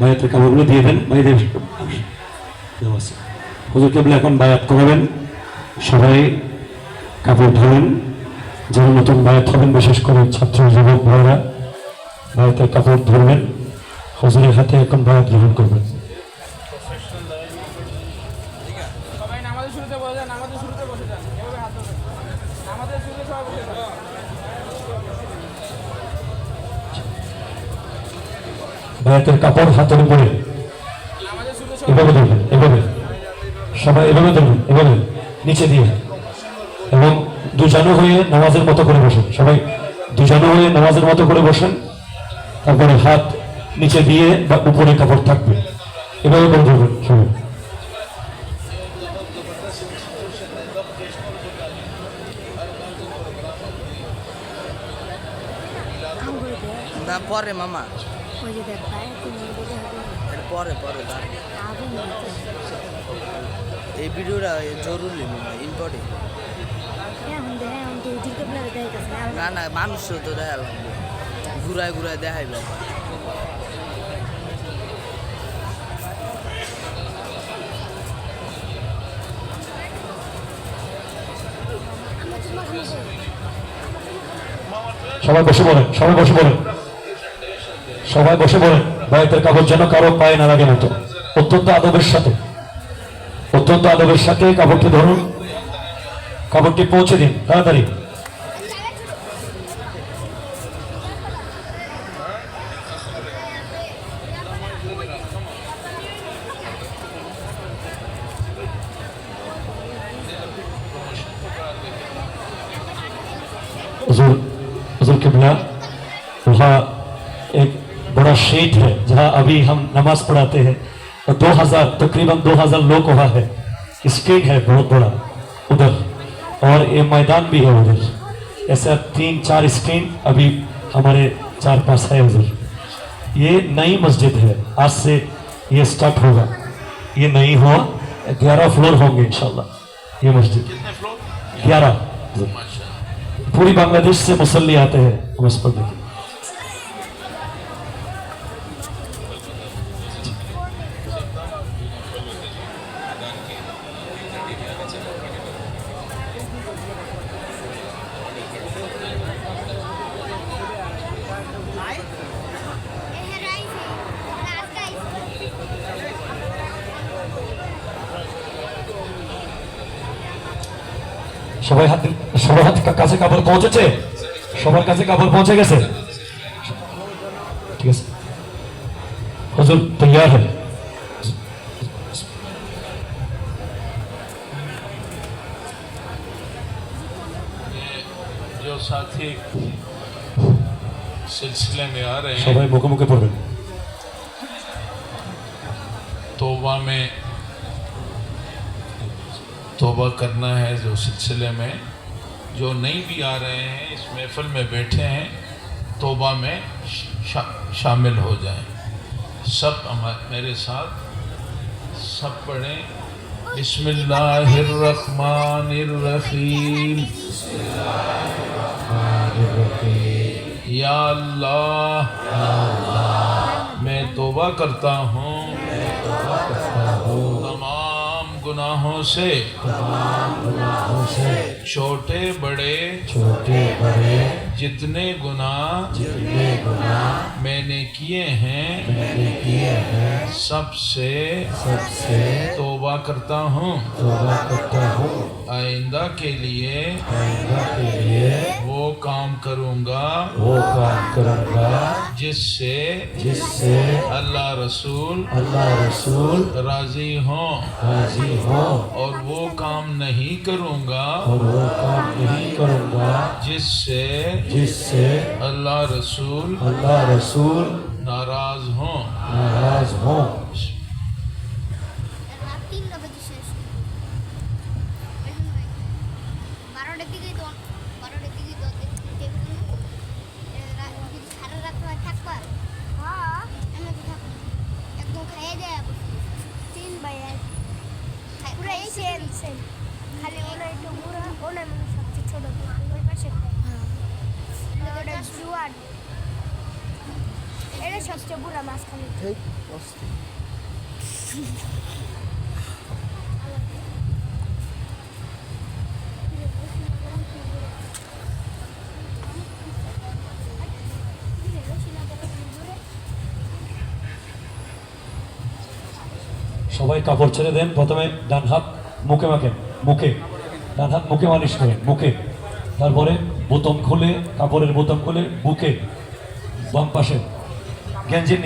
বায়াতের কাপড়গুলো দিয়ে দেন বাইরে হুজুর কেবল এখন বায়াত করাবেন সবাই কাপড় ধরেন যারা নতুন বায়াত হবেন বিশেষ করে ছাত্র যুবক ভাইরা। বায়াতের কাপড় ধরবেন হুজুরের হাতে এখন বায়াত গ্রহণ করবেন। শুরুতে বসে যান নামাজের শুরুতে বসে যান এভাবে হাত বসে যান কাপড় হাতের উপরে। এভাবে ধরবেন, এভাবে। সবাই এভাবে ধরবেন, এভাবে। নিচে দিয়ে। এবং দুজানো হয়ে নামাজের মতো করে বসেন। সবাই দুজানো হয়ে নামাজের মতো করে বসেন। তারপরে হাত নিচে দিয়ে বা উপরে কাপড় থাকবে। এভাবে করে ধরবেন সবাই। না পরে মামা। ওই যে দেখ পায়ে তুমি বলে হবে পরে পরে এই ভিডিওটা জরুরি মামা ইম্পর্টেন্ট দেখ আপনারা দেখাইতেছে। না না মানুষ তো দেখালাম ঘুরায় ঘুরায় দেখাই বাবা সবাই বসে বলেন সবাই বসে বলেন সবাই বসে বলেন বাড়িতে কাগজ যেন কারও পায়ে না লাগে মতো। অত্যন্ত আদবের সাথে। অত্যন্ত আদবের সাথে কাপড়টি ধরুন। কাপড়টি পৌঁছে দিন, তাড়াতাড়ি। قبلہ وہاں ایک بڑا شیٹ ہے، جہاں ابھی ہم نماز پڑھاتے ہیں۔ اور دو ہزار، تقریباً دو ہزار لوگ وہاں ہے۔ اسٹیج ہے بہت بڑا۔ ادھر۔ اور یہ میدان بھی ہے ادھر۔ ایسا تین، چار اسکرین ابھی ہمارے چار پاس ہے ادھر۔ یہ نئی مسجد ہے۔ آج سے یہ سٹارٹ ہوگا۔ یہ نئی ہوا، گیارہ فلور ہوں گے انشاءاللہ۔ یہ مسجد۔ گیارہ۔ پوری بنگلہ دیش سے مسلی آتے ہیں ہم اس پر دیکھیں Bye. সবাই হাত দিন- সবার হাত কা- কাছে কাপড় পৌঁছেছে সবার কাছে কাপড় পৌঁছে গেছে ঠিক আছে হজুর তৈয়ার है जो साथी सिलसिले में आ रहे हैं সবাই মুখে মুখে পড়বেন तोबा में توبہ کرنا ہے جو سلسلے میں، جو نہیں بھی آ رہے ہیں، اس محفل میں بیٹھے ہیں، توبہ میں شامل ہو جائیں۔ سب میرے ساتھ سب پڑھیں۔ بسم اللہ الرحمن الرحیم۔ یا اللہ، میں توبہ کرتا ہوں۔ گناہوں سے۔ گناہوں سے چھوٹے بڑے چھوٹے بڑے جتنے گناہ جتنے گناہ میں نے کیے ہیں میں نے کیے ہیں سب سے سب سے توبہ کرتا ہوں۔ توبہ کرتا ہوں آئندہ کے لیے آئندہ کے لیے وہ کام کروں گا وہ کام کروں گا جس سے جس سے اللہ رسول اللہ رسول راضی ہوں۔ راضی ہاں۔ اور وہ کام نہیں کروں گا اور وہ کام نہیں کروں گا جس سے جس سے اللہ رسول اللہ رسول ناراض ہوں۔ ناراض ہوں۔ بارہ ڈبی گئی تو এটা সবচেয়ে বুড়া মাঝখানে। ঠিক সবাই কাপড় ছেড়ে দেন প্রথমে ডান হাত মুখে মাখেন মুখে। ডান হাত মুখে মালিশ করেন মুখে। তারপরে বোতাম খোলে কাপড়ের বোতাম খোলে বুকে বাম পাশে গেঞ্জির